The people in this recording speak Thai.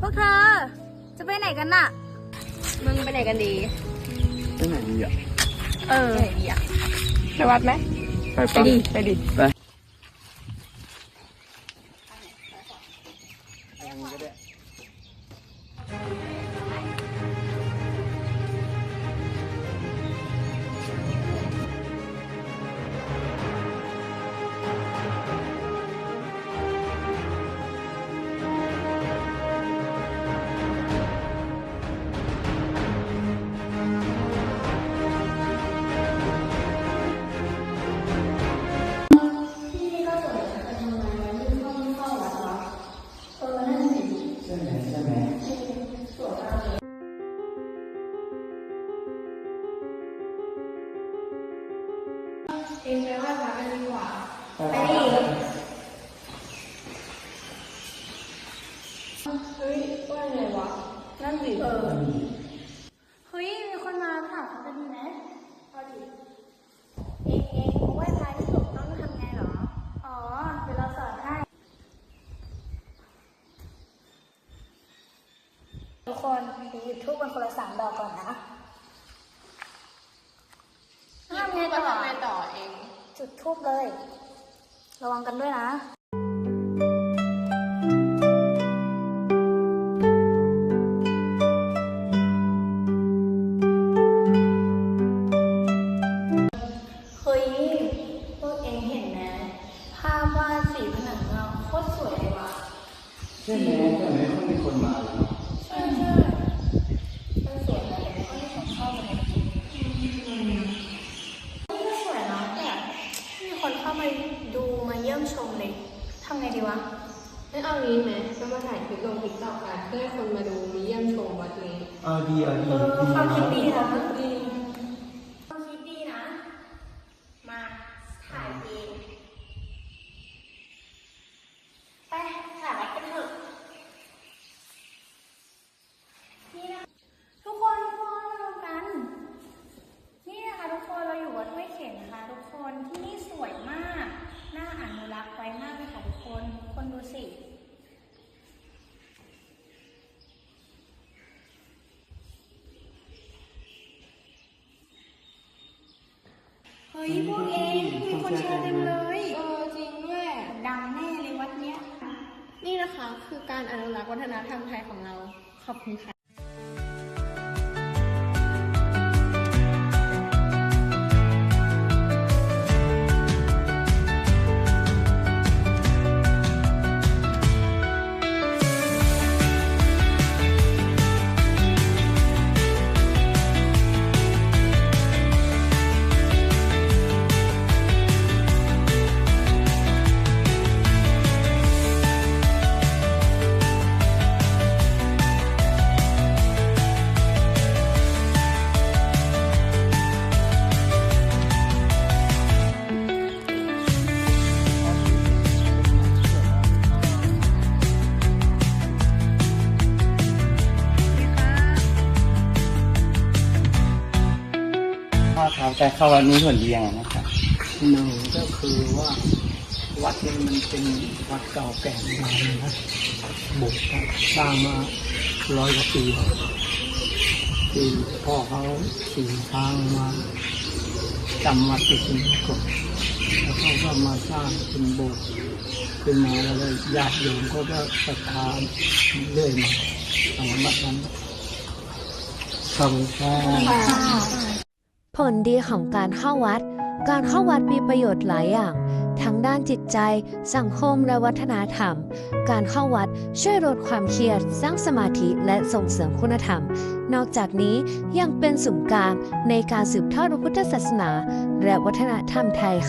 พวกเธอ จะไปไหนกันน่ะ มึงไปไหนกันดี ไปไหนดีอะ เออ ไปไหนดีอะไปวัดไหม ไปไปป เองจะดิไปดิไปเฮ้ยมีคนมาถามเขาจะดีไหมเอาดิเองเองไหว้พระที่ถูกต้องทำไงเหรอ อ๋อเดี๋ยวเราสอนให้ทุกคนหยิบทูบมันคนละสามดอกก่อนนะ ไงต่อต่อเอง จุดทูบเลย ระวังกันด้วยนะเฮ้ยพวกเองเห็นไหมภาพวาดสีผนังเราโคตรสวยเลยว่ะ ใช่ไหมแต่ไม่ค่อยมีคนมาเลยเนาะ ใช่ใช่มันสวยนะแต่ไม่ค่อยมีคนเข้ามาเลยนี่ก็สวยนะแต่ไม่มีคนเข้ามาดูมาเยี่ยมชมเลยทำไงดีวะ ไม่เอางี้ไหมก็มาถ่ายคลิปลงติ๊กต็อกกันเพื่อให้คนมาดูมาเยี่ยมชมวัดนี้ เออดีอะดีเออดีความคิดดีนะ นะดีความคิดดีนะ มาถ่ายเองไปถ่ายวัดกันเถอะนี่นะทุกคนทุกคนมาดูกัน นี่นะคะทุกคนเราอยู่วัดห้วยเข็นนะคะทุกคนที่นี่สวยมาก น่าอนุรักษ์ไว้มากเลยค่ะทุกคน คนดูสิ เฮ้ยพวกเองมีคนแชร์เต็มเลย เออจริงด้วยดังแน่เลยวัดเนี้ย นี่นะคะคือการอนุรักษ์วัฒนธรรมไทยของเรา ขอบคุณค่ะ ครับแต่เข้าวันนี้ผลดียังไงนะครับหนึ่งก็คือว่าวัดนี้มันเป็นวัดเก่าแก่โบราณนะบุกสร้างมาร้อยกว่าปีที่พ่อเขาขี่ทางมาจำวัดเป็นสิงกฎแล้วเขาก็มาสร้างเป็นโบสถ์ขึ้นมาแล้วญาติโยมเขาก็ศรัทธาเรื่อยมาตามวัดนั้นขอบคุณครับ ผลดีของการเข้าวัด การเข้าวัดมีประโยชน์หลายอย่าง ทั้งด้านจิตใจ สังคมและวัฒนธรรม การเข้าวัดช่วยลดความเครียด สร้างสมาธิและส่งเสริมคุณธรรม นอกจากนี้ยังเป็นศูนย์กลางในการสืบทอดพระพุทธศาสนา และวัฒนธรรมไทย